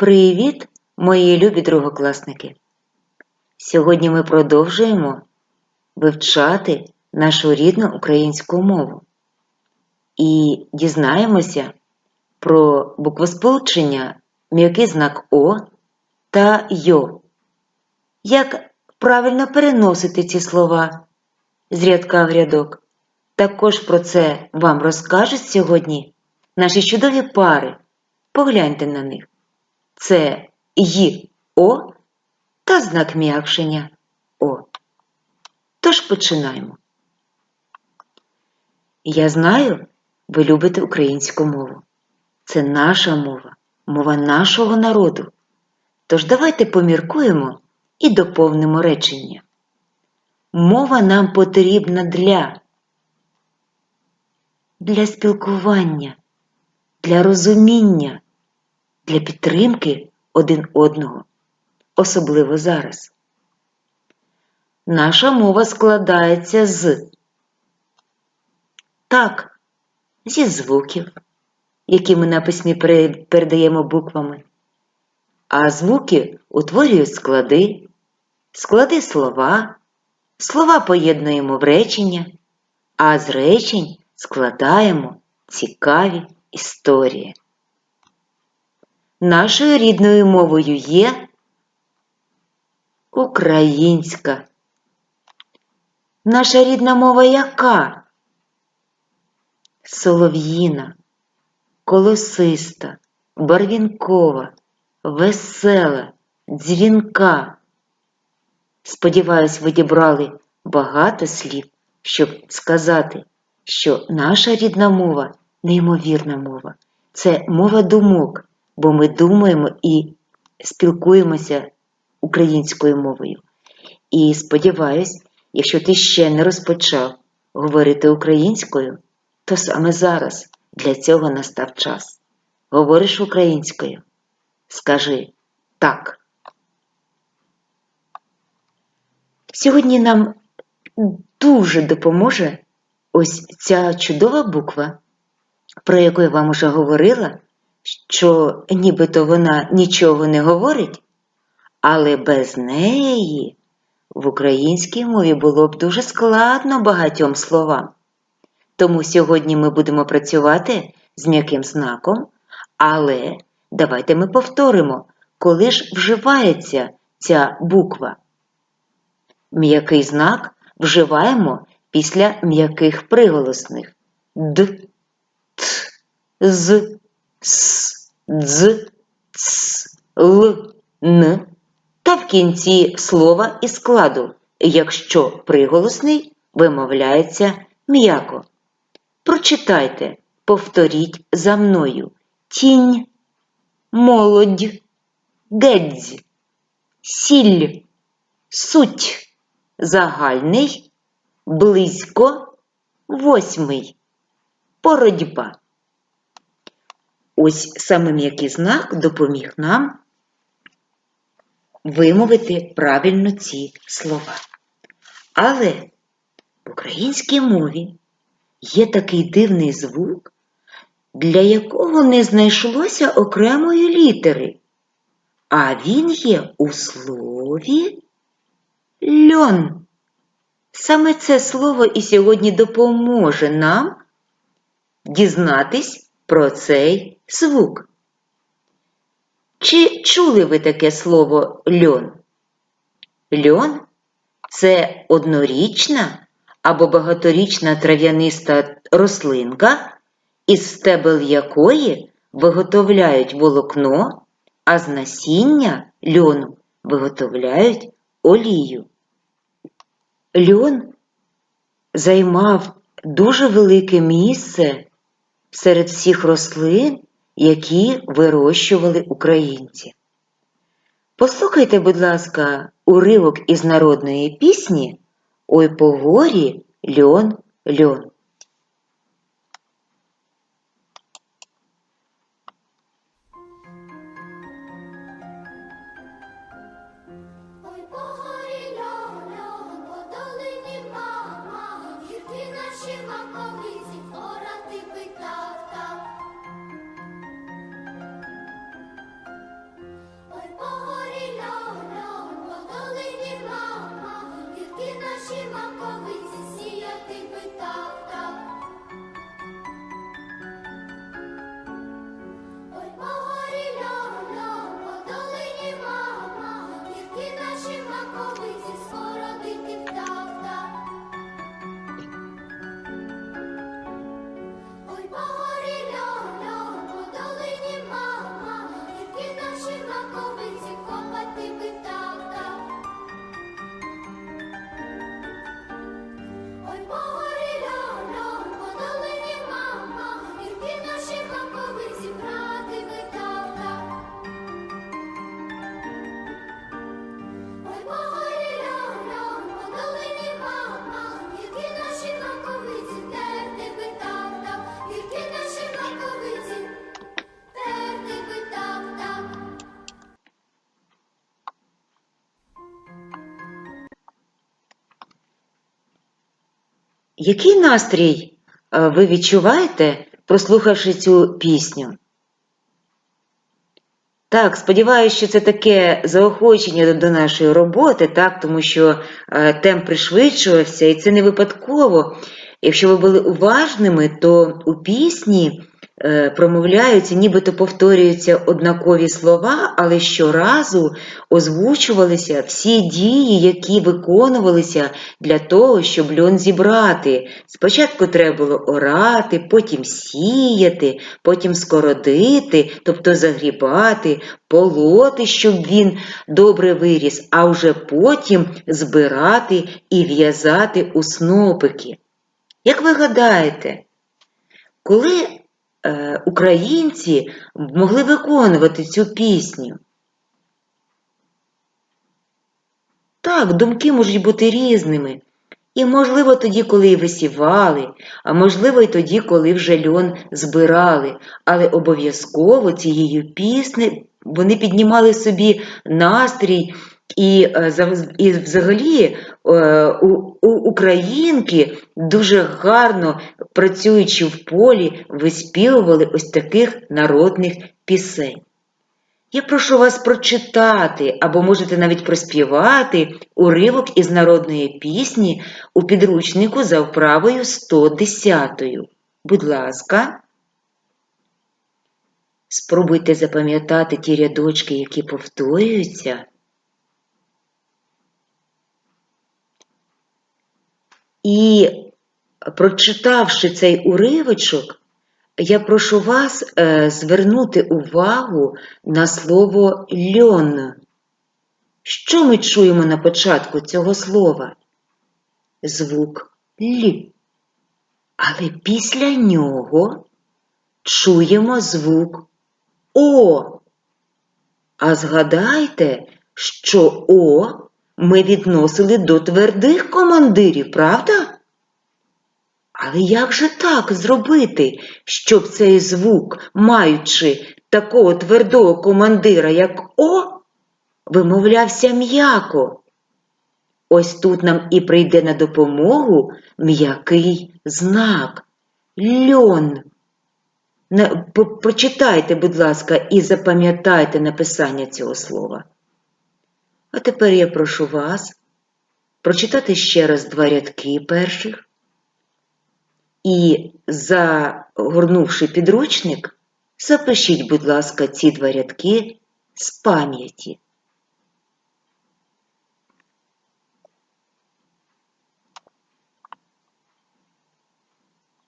Привіт, мої любі другокласники! Сьогодні ми продовжуємо вивчати нашу рідну українську мову і дізнаємося про буквосполучення м'який знак О та Йо. Як правильно переносити ці слова з рядка в рядок. Також про це вам розкажуть сьогодні наші чудові пари. Погляньте на них. Це й О та знак м'якшення О. Тож починаємо. Я знаю, ви любите українську мову. Це наша мова, мова нашого народу. Тож давайте поміркуємо і доповнимо речення. Мова нам потрібна для, для спілкування, для розуміння, для підтримки один одного, особливо зараз. Наша мова складається з так, зі звуків, які ми на письмі передаємо буквами, а звуки утворюють склади, склади слова, слова поєднуємо в речення, а з речень складаємо цікаві історії. Нашою рідною мовою є українська. Наша рідна мова яка? Солов'їна, колосиста, барвінкова, весела, дзвінка. Сподіваюсь, ви дібрали багато слів, щоб сказати, що наша рідна мова неймовірна мова. Це мова думок, бо ми думаємо і спілкуємося українською мовою. І сподіваюсь, якщо ти ще не розпочав говорити українською, то саме зараз для цього настав час. Говориш українською? Скажи так. Сьогодні нам дуже допоможе ось ця чудова буква, про яку я вам уже говорила, що нібито вона нічого не говорить, але без неї в українській мові було б дуже складно багатьом словам. Тому сьогодні ми будемо працювати з м'яким знаком, але давайте ми повторимо, коли ж вживається ця буква. М'який знак вживаємо після м'яких приголосних д, т, з, с, дз, ц, л, н. Та в кінці слова і складу, якщо приголосний вимовляється м'яко. Прочитайте, повторіть за мною. Тінь, молодь, гедзь, сіль, суть, загальний, близько, восьмий, боротьба. Ось саме м'який знак допоміг нам вимовити правильно ці слова. Але в українській мові є такий дивний звук, для якого не знайшлося окремої літери, а він є у слові льон. Саме це слово і сьогодні допоможе нам дізнатись про цей звук. Чи чули ви таке слово льон? Льон це однорічна або багаторічна трав'яниста рослинка, із стебел якої виготовляють волокно, а з насіння льону виготовляють олію. Льон займав дуже велике місце серед всіх рослин, які вирощували українці. Послухайте, будь ласка, уривок із народної пісні Ой по горі льон льон. Який настрій е, ви відчуваєте, прослухавши цю пісню? Так, сподіваюся, що це таке заохочення до- нашої роботи, так, тому що е, темп пришвидшувався, і це не випадково. Якщо ви були уважними, то у пісні промовляються, нібито повторюються однакові слова, але щоразу озвучувалися всі дії, які виконувалися для того, щоб льон зібрати. Спочатку треба було орати, потім сіяти, потім скородити, тобто загрібати, полоти, щоб він добре виріс, а вже потім збирати і в'язати у снопики. Як ви гадаєте, коли е, українці могли виконувати цю пісню? Так, думки можуть бути різними. І, можливо, тоді, коли і висівали, а можливо, й тоді, коли вже льон збирали, але обов'язково цією пісни вони піднімали собі настрій і, е, і взагалі е, у, у українки дуже гарно працюючи в полі, виспівували ось таких народних пісень. Я прошу вас прочитати або можете навіть проспівати уривок із народної пісні у підручнику за вправою 110. Будь ласка, спробуйте запам'ятати ті рядочки, які повторюються. І прочитавши цей уривочок, я прошу вас е, звернути увагу на слово льон. Що ми чуємо на початку цього слова? Звук Л. Але після нього чуємо звук О. А згадайте, що О ми відносили до твердих командирів, правда? Але як же так зробити, щоб цей звук, маючи такого твердого командира, як О, вимовлявся м'яко? Ось тут нам і прийде на допомогу м'який знак льон. Прочитайте, будь ласка, і запам'ятайте написання цього слова. А тепер я прошу вас прочитати ще раз два рядки перших. І, загорнувши підручник, запишіть, будь ласка, ці два рядки з пам'яті.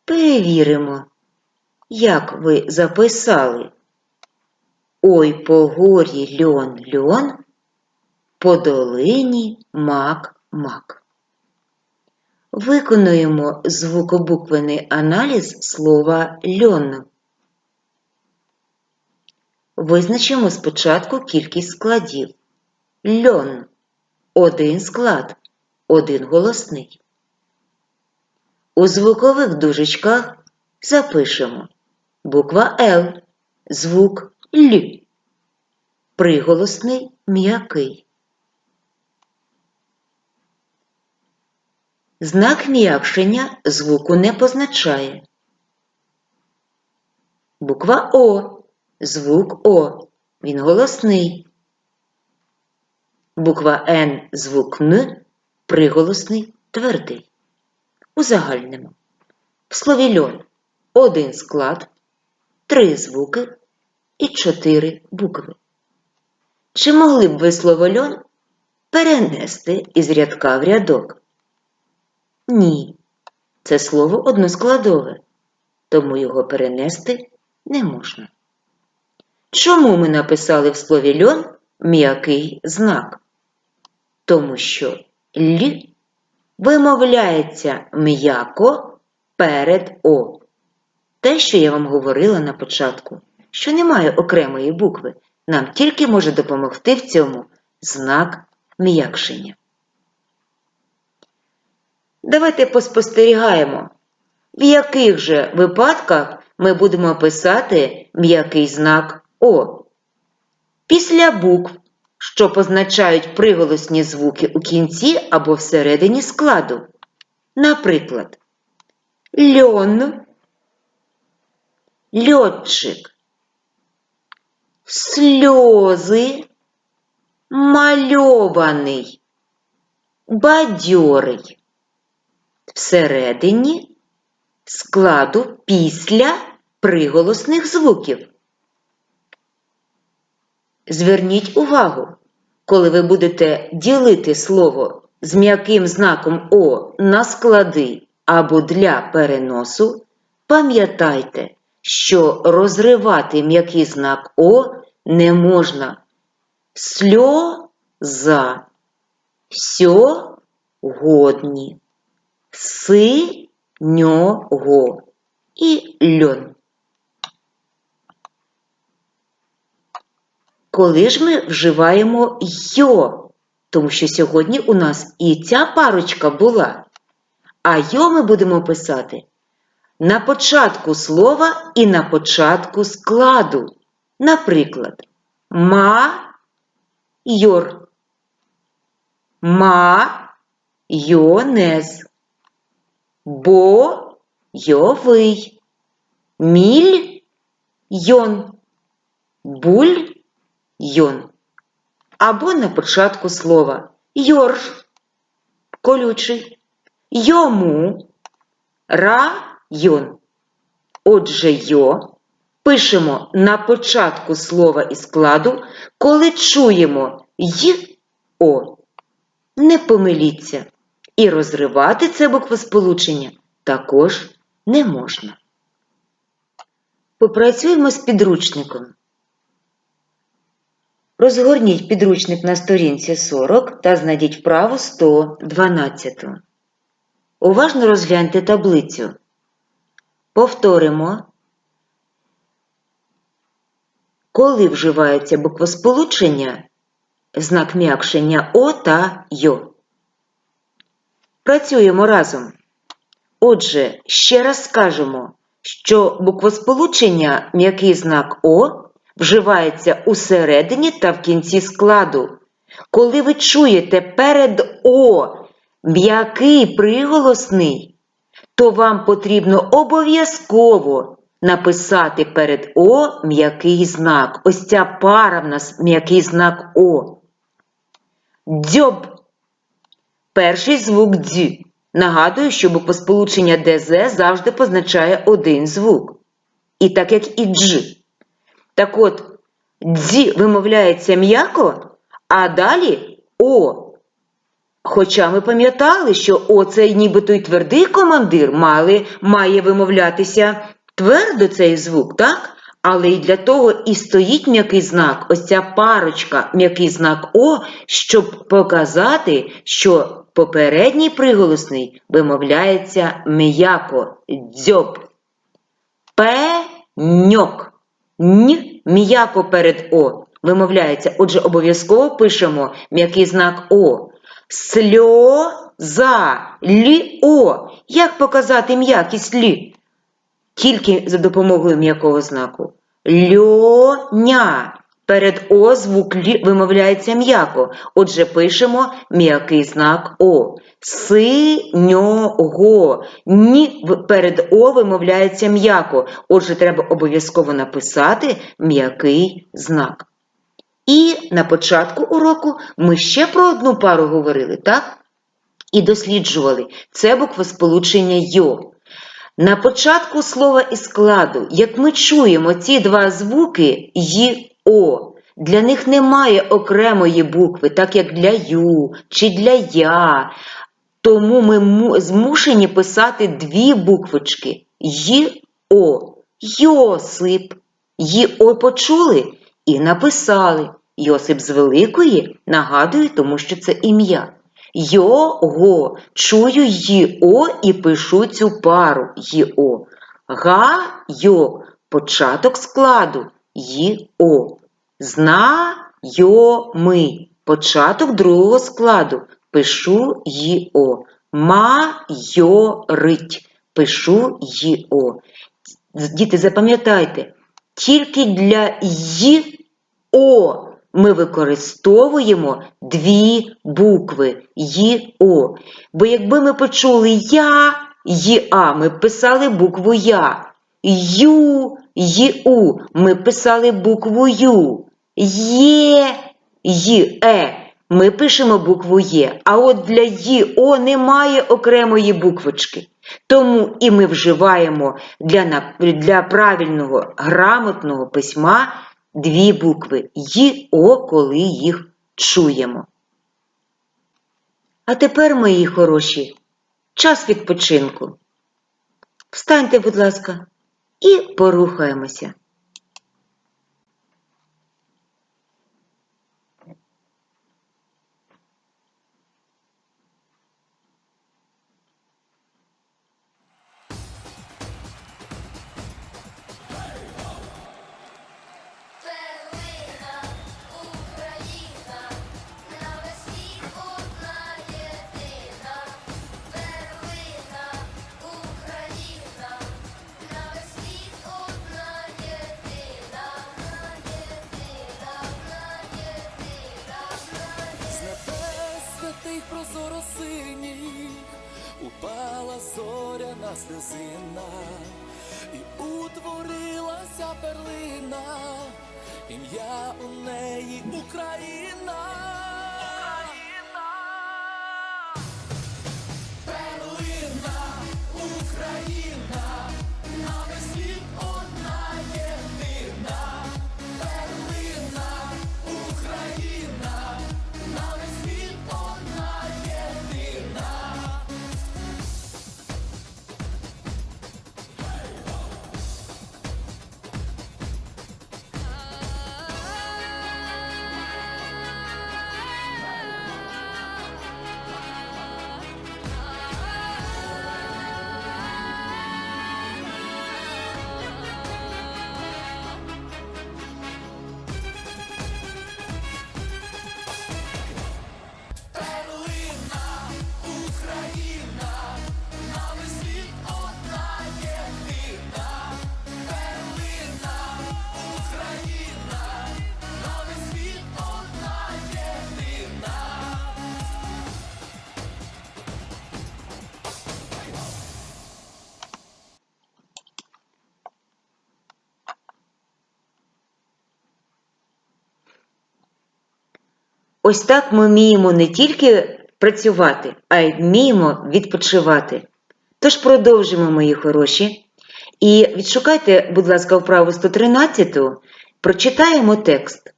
Перевіримо, як ви записали. Ой по горі льон льон, по долині мак мак. Виконуємо звукобуквений аналіз слова льон. Визначимо спочатку кількість складів. Льон один склад, один голосний. У звукових дужечках запишемо буква Л, звук Л, приголосний м'який. Знак м'якшення звуку не позначає. Буква О, звук О, він голосний. Буква Н, звук Н, приголосний твердий. Узагальнимо. В слові льон один склад, три звуки і чотири букви. Чи могли б ви слово льон перенести із рядка в рядок? Ні, це слово односкладове, тому його перенести не можна. Чому ми написали в слові льон м'який знак? Тому що Л вимовляється м'яко перед О. Те, що я вам говорила на початку, що немає окремої букви, нам тільки може допомогти в цьому знак м'якшення. Давайте поспостерігаємо, в яких же випадках ми будемо писати м'який знак О. Після букв, що позначають приголосні звуки у кінці або всередині складу. Наприклад, льон, льотчик, сльози, мальований, бадьорий. Всередині складу після приголосних звуків. Зверніть увагу, коли ви будете ділити слово з м'яким знаком О на склади або для переносу, пам'ятайте, що розривати м'який знак О не можна. Сльоза, сьогодні, синього. І льон. Коли ж ми вживаємо йо, тому що сьогодні у нас і ця парочка була, а йо ми будемо писати на початку слова і на початку складу. Наприклад, ма йор, ма йонез, бо йовий, міль йон, буль йон. Або на початку слова йорж, колючий, йому, район. Отже, йо пишемо на початку слова і складу, коли чуємо й о. Не помиліться. І розривати це буквосполучення також не можна. Попрацюємо з підручником. Розгорніть підручник на сторінці 40 та знайдіть вправу 112. Уважно розгляньте таблицю. Повторимо, коли вживається буквосполучення, знак м'якшення О та Йо. Працюємо разом. Отже, ще раз скажемо, що буквосполучення м'який знак О вживається у середині та в кінці складу. Коли ви чуєте перед О м'який приголосний, то вам потрібно обов'язково написати перед О м'який знак. Ось ця пара в нас м'який знак О. Дзьоб. Перший звук дз. Нагадую, що буквосполучення ДЗ завжди позначає один звук. І так як і дж. Так от, дзі вимовляється м'яко, а далі О. Хоча ми пам'ятали, що О це нібито й твердий командир, мали, має вимовлятися твердо цей звук, так? Але і для того і стоїть м'який знак, ось ця парочка, м'який знак О, щоб показати, що попередній приголосний вимовляється м'яко, дзьоб. Пеньок. Н м'яко перед О вимовляється. Отже, обов'язково пишемо м'який знак О. Сльоза. Лі-о. Як показати м'якість лі? Тільки за допомогою м'якого знаку. Льоня. Перед О звук лі вимовляється м'яко. Отже, пишемо м'який знак О. Синього. Ні перед О вимовляється м'яко. Отже, треба обов'язково написати м'який знак. І на початку уроку ми ще про одну пару говорили, так? І досліджували це буквосполучення йо. На початку слова і складу, як ми чуємо ці два звуки й о, для них немає окремої букви, так як для ю чи для я. Тому ми змушені писати дві буквочки й о. Йосип. Й о почули і написали. Йосип з великої нагадую, тому що це ім'я. Його. Чую й о і пишу цю пару. Йо. Початок складу. Й о. Знайомий початок другого складу. Пишу й о. Майорить. Пишу й о. Діти, запам'ятайте, тільки для й о ми використовуємо дві букви й о. Бо якби ми почули я й-а ми писали букву Я. Ю, й-у ми писали букву Ю. Є, й-е ми пишемо букву Є. А от для й-о немає окремої буквочки. Тому і ми вживаємо для, для правильного грамотного письма дві букви й-о, коли їх чуємо. А тепер, мої хороші, час відпочинку. Встаньте, будь ласка, і порухаємося. Сльозина, і утворилася перлина, ім'я у неї Україна. Ось так ми вміємо не тільки працювати, а й вміємо відпочивати. Тож продовжимо, мої хороші. І відшукайте, будь ласка, вправу 113, прочитаємо текст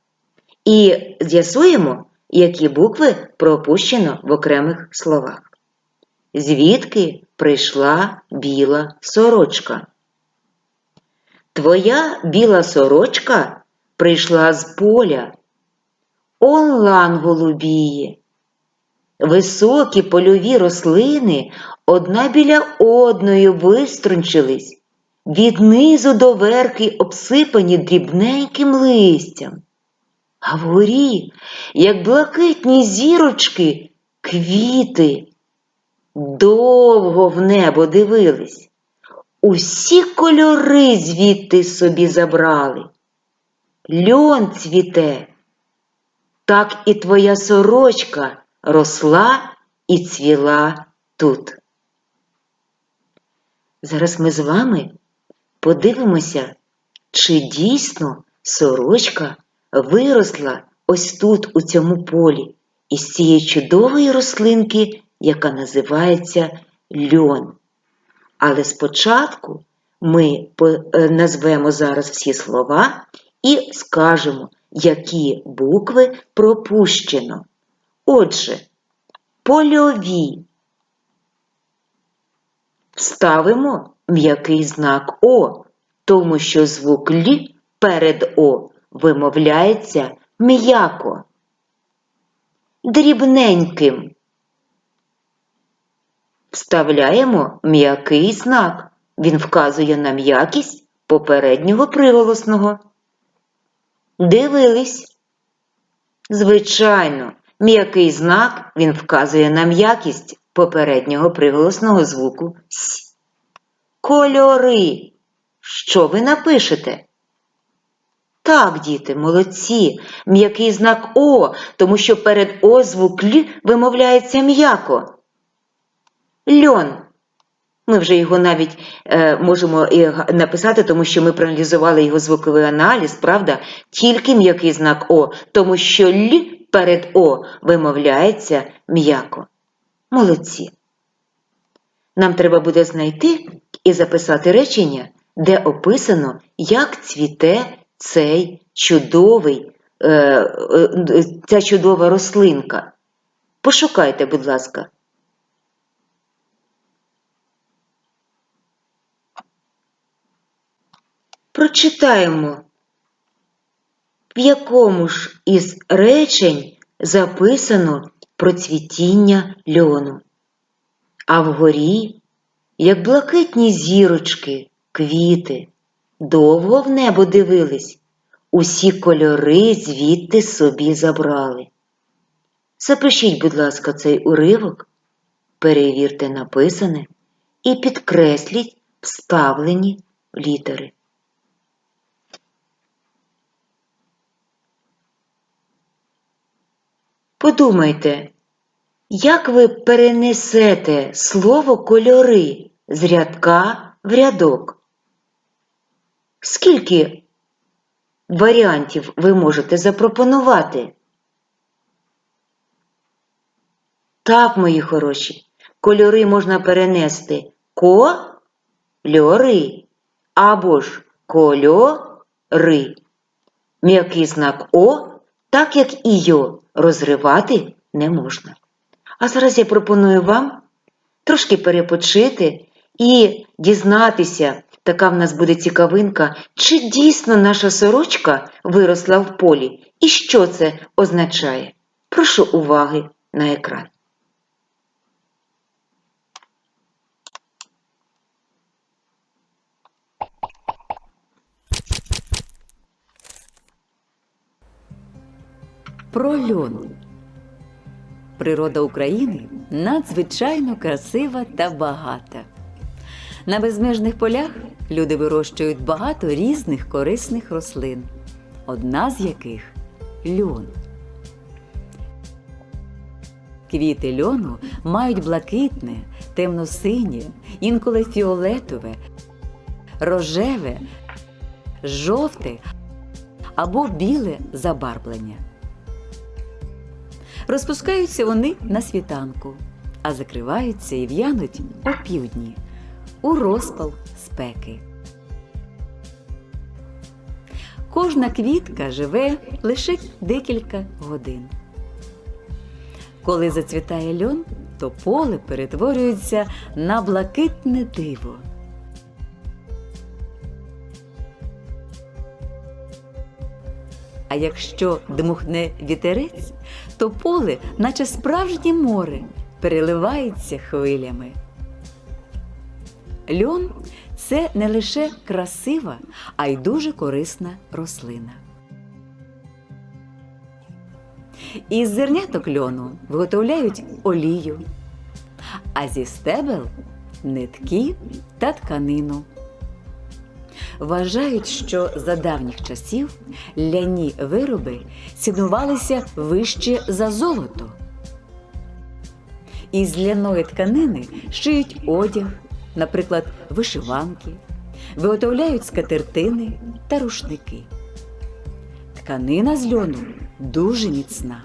і з'ясуємо, які букви пропущено в окремих словах. Звідки прийшла біла сорочка? Твоя біла сорочка прийшла з поля. Он лан голубіє. Високі польові рослини одна біля одної виструнчились, від низу до верхи обсипані дрібненьким листям. А вгорі, як блакитні зірочки, квіти довго в небо дивились. Усі кольори звідти собі забрали. Льон цвіте. Так і твоя сорочка росла і цвіла тут. Зараз ми з вами подивимося, чи дійсно сорочка виросла ось тут, у цьому полі, із цієї чудової рослинки, яка називається льон. Але спочатку ми е, назвемо зараз всі слова і скажемо, які букви пропущено. Отже, польові. Ставимо м'який знак О, тому що звук Л перед О вимовляється м'яко. Дрібненьким. Вставляємо м'який знак. Він вказує на м'якість попереднього приголосного. Дивились. Звичайно, м'який знак він вказує на м'якість попереднього приголосного звуку С. Кольори. Що ви напишете? Так, діти, молодці, м'який знак О, тому що перед О звук Л вимовляється м'яко. Льон. Ми вже його навіть е, можемо і написати, тому що ми проаналізували його звуковий аналіз, правда? Тільки м'який знак О, тому що Л перед О вимовляється м'яко. Молодці. Нам треба буде знайти і записати речення, де описано, як цвіте цей чудовий, е, е, ця чудова рослинка. Пошукайте, будь ласка. Прочитаємо, в якому ж із речень записано про цвітіння льону. А вгорі, як блакитні зірочки, квіти, довго в небо дивились, усі кольори звідти собі забрали. Запишіть, будь ласка, цей уривок, перевірте написане і підкресліть вставлені літери. Подумайте, як ви перенесете слово кольори з рядка в рядок? Скільки варіантів ви можете запропонувати? Так, мої хороші, кольори можна перенести ко-льори або ж кольори. М'який знак О, так як і його розривати не можна. А зараз я пропоную вам трошки перепочити і дізнатися, така в нас буде цікавинка, чи дійсно наша сорочка виросла в полі і що це означає. Прошу уваги на екран. Про льон. Природа України надзвичайно красива та багата. На безмежних полях люди вирощують багато різних корисних рослин, одна з яких льон. Квіти льону мають блакитне, темно-синє, інколи фіолетове, рожеве, жовте або біле забарвлення. Розпускаються вони на світанку, а закриваються і в'януть опівдні у розпал спеки. Кожна квітка живе лише декілька годин. Коли зацвітає льон, то поле перетворюється на блакитне диво. А якщо дмухне вітерець, то поле, наче справжнє море, переливається хвилями. Льон це не лише красива, а й дуже корисна рослина. Із зерняток льону виготовляють олію, а зі стебел нитки та тканину. Вважають, що за давніх часів ляні вироби цінувалися вище за золото. Із ляної тканини шиють одяг, наприклад, вишиванки, виготовляють скатертини та рушники. Тканина з льону дуже міцна.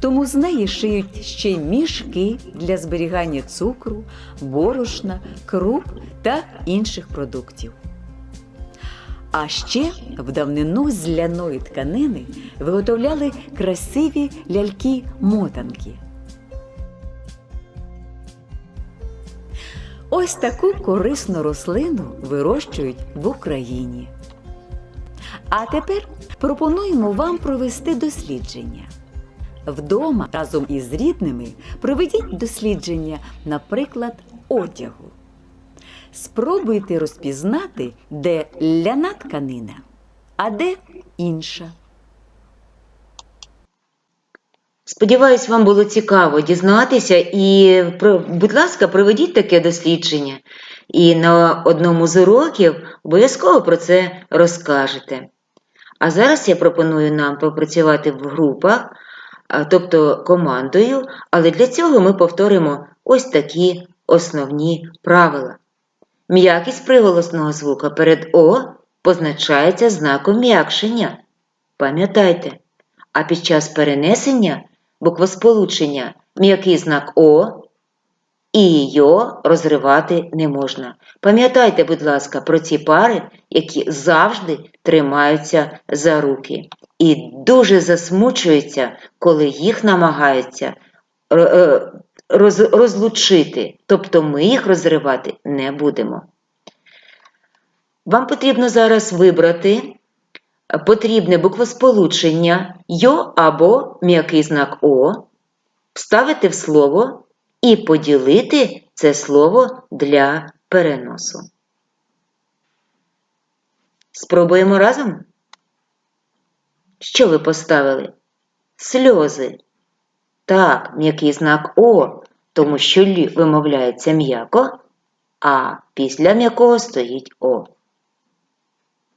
Тому з неї шиють ще й мішки для зберігання цукру, борошна, круп та інших продуктів. А ще в давнину з ляної тканини виготовляли красиві ляльки-мотанки. Ось таку корисну рослину вирощують в Україні. А тепер пропонуємо вам провести дослідження. Вдома разом із рідними проведіть дослідження, наприклад, одягу. Спробуйте розпізнати, де ляна тканина, а де інша. Сподіваюсь, вам було цікаво дізнатися і, будь ласка, проведіть таке дослідження. І на одному з уроків обов'язково про це розкажете. А зараз я пропоную нам попрацювати в групах, тобто командою, але для цього ми повторимо ось такі основні правила. М'якість приголосного звука перед О позначається знаком м'якшення. Пам'ятайте, а під час перенесення буквосполучення м'який знак О і йо розривати не можна. Пам'ятайте, будь ласка, про ці пари, які завжди тримаються за руки і дуже засмучуються, коли їх намагаються е, е, роз- розлучити. Тобто ми їх розривати не будемо. Вам потрібно зараз вибрати потрібне буквосполучення йо або м'який знак О, вставити в слово і поділити це слово для переносу. Спробуємо разом? Що ви поставили? Сльози. Так, м'який знак О, тому що лі вимовляється м'яко, а після м'якого стоїть О.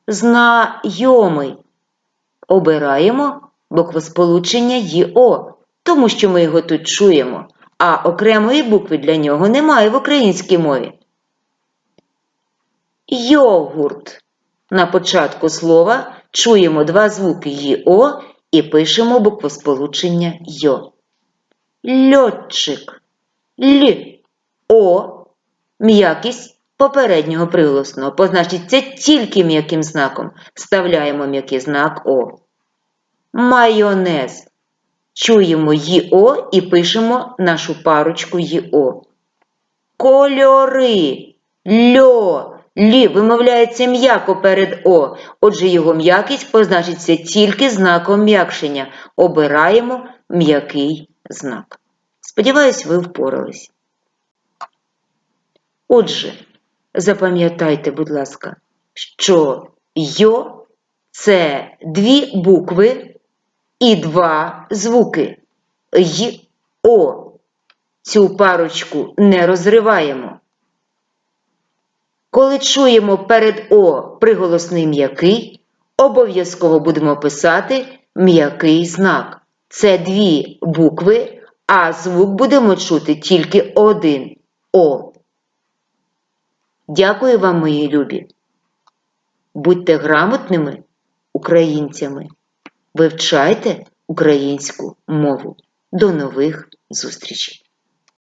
Знайомий. Обираємо буквосполучення ЙО, тому що ми його тут чуємо, а окремої букви для нього немає в українській мові. Йогурт. На початку слова чуємо два звуки ЙО і пишемо буквосполучення Йо. Льотчик. Л. О. М'якість попереднього приголосного позначиться тільки м'яким знаком. Вставляємо м'який знак О. Майонез. Чуємо ЙО і пишемо нашу парочку ЙО. Кольори. Льо. Лі вимовляється м'яко перед О, отже його м'якість позначиться тільки знаком м'якшення. Обираємо м'який знак. Сподіваюсь, ви впорались. Отже, запам'ятайте, будь ласка, що йо це дві букви і два звуки. Й О. Цю парочку не розриваємо. Коли чуємо перед О приголосний м'який, обов'язково будемо писати м'який знак. Це дві букви, а звук будемо чути тільки один О. Дякую вам, мої любі. Будьте грамотними українцями. Вивчайте українську мову. До нових зустрічей!